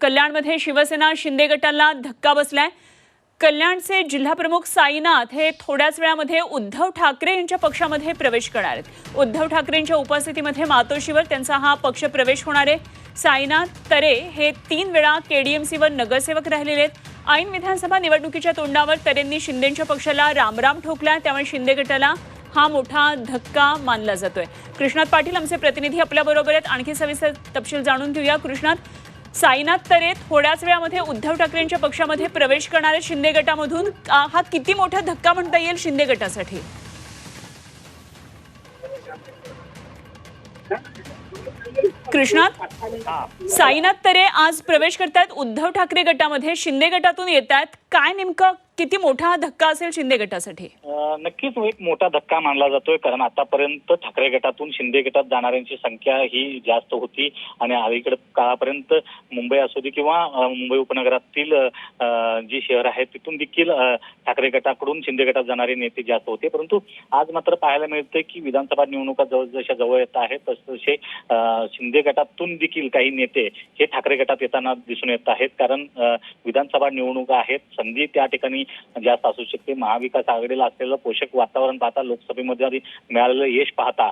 कल्याणमध्ये शिवसेना शिंदे गटाला धक्का बसलाय. कल्याणचे जिल्हाप्रमुख साईनाथ हे थोड्याच वेळामध्ये उद्धव ठाकरे यांच्या पक्षामध्ये प्रवेश करणार आहेत. उद्धव ठाकरेंच्या उपस्थितीमध्ये मातोश्रीवर त्यांचा हा पक्ष प्रवेश होणार आहे. साईनाथ तरे हे तीन वेळा केडीएमसीवर नगरसेवक राहिलेले आहेत. ऐन विधानसभा निवडणुकीच्या तोंडावर तरेंनी शिंदेच्या पक्षाला रामराम ठोकला त्यामुळे शिंदे गटाला हा मोठा धक्का मानला जातोय. कृष्णात पाटील आमचे प्रतिनिधी आपल्याबरोबर आहेत. आणखी सविस्तर तपशील जाणून घेऊया. कृष्णात साईनाथ तरे थोड्याच वेळामध्ये उद्धव ठाकरेंच्या पक्षामध्ये प्रवेश करणाऱ्या शिंदे गटामधून हा किती मोठा धक्का म्हणता येईल शिंदे गटासाठी? कृष्णात? साईनाथ तरे आज प्रवेश करतायत उद्धव ठाकरे गटामध्ये शिंदे गटातून येत आहेत काय नेमकं किती मोठा धक्का असेल शिंदे गटासाठी? नक्कीच एक मोठा धक्का मानला जातोय कारण आतापर्यंत ठाकरे गटातून शिंदे गटात जाणाऱ्यांची संख्या ही जास्त होती आणि अलीकडे काळापर्यंत मुंबई असू दे किंवा मुंबई उपनगरातील जी शहर आहेत तिथून देखील ठाकरे गटाकडून शिंदे गटात जाणारे नेते जास्त होते. परंतु आज मात्र पाहायला मिळतंय की विधानसभा निवडणुका जवळ जशा जवळ येत आहेत तसतसे शिंदे गटातून देखील काही नेते हे ठाकरे गटात येताना दिसून येत आहेत. कारण विधानसभा निवडणुका आहेत. संधी त्या ठिकाणी म्हणजे जास्त असू शकते महाविकास आघाडीला असलेलं पोषक वातावरण पाहता लोकसभेमध्ये आधी मिळालेलं यश पाहता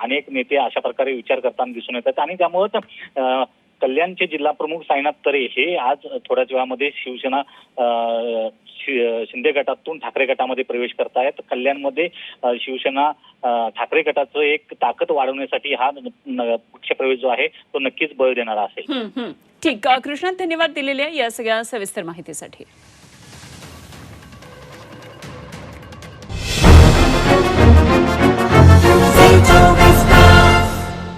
अनेक नेते अशा प्रकारे विचार करताना दिसून येतात. आणि त्यामुळं कल्याणचे जिल्हा प्रमुख साईनाथ तरे हे आज थोड्याच वेळामध्ये शिवसेना शिंदे गटातून ठाकरे गटामध्ये प्रवेश करतायत. कल्याणमध्ये शिवसेना ठाकरे गटाचं एक ताकद वाढवण्यासाठी हा पक्षप्रवेश जो आहे तो नक्कीच बळ देणारा असेल. ठीक. अ, धन्यवाद दिलेले आहे या सगळ्या सविस्तर माहितीसाठी.